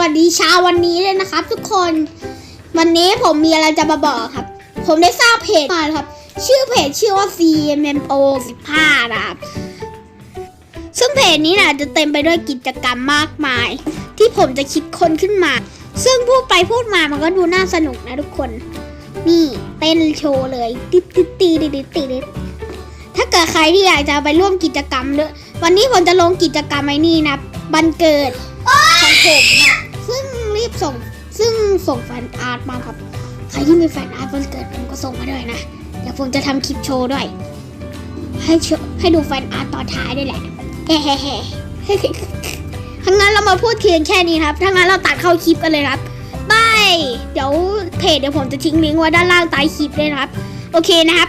วัสดีเช้าวันนี้เลยนะครับ ทุกคนวันนี้ผมมีอะไรจะมาบอกครับ ผมได้สร้างเพจมาครับ ชื่อเพจชื่อว่า CMMO 15นะครับซึ่งเพจนี้นะจะเต็มไปด้วยกิจกรรมมากมาย ที่ผมจะคิดค้นขึ้นมา ซึ่งพูดไปพูดมามันก็ดูน่าสนุกนะทุกคน นี่เต้นโชว์เลยติ๊ดติ๊ดตีติ๊ดติ๊ดติ๊ดถ้าเกิดใครที่อยากจะไปร่วมกิจกรรมด้วยวันนี้ผมจะลงกิจกรรมไอ้นี่นะบันเกิดของผม ส่งซึ่งส่งแฟนอาร์ตมาครับ ใครที่มีแฟนอาร์ตวันเกิดผมก็ส่งมาด้วยนะเดี๋ยวผมจะทำคลิปโชว์ด้วย ให้ชว์ให้ดูแฟนอาร์ตตอนท้ายด้วยแหละเฮ้เฮ้เฮ้ทั้งนั้นเรามาพูดเพียงแค่นี้ครับถ้างั้นเราตัดเข้าคลิปกันเลยครับบายเดี๋ยวเพจเดี๋ยวผมจะทิ้งลิงก์ไว้ด้านล่างใต้คลิปด้วยครับ โอเคนะครับ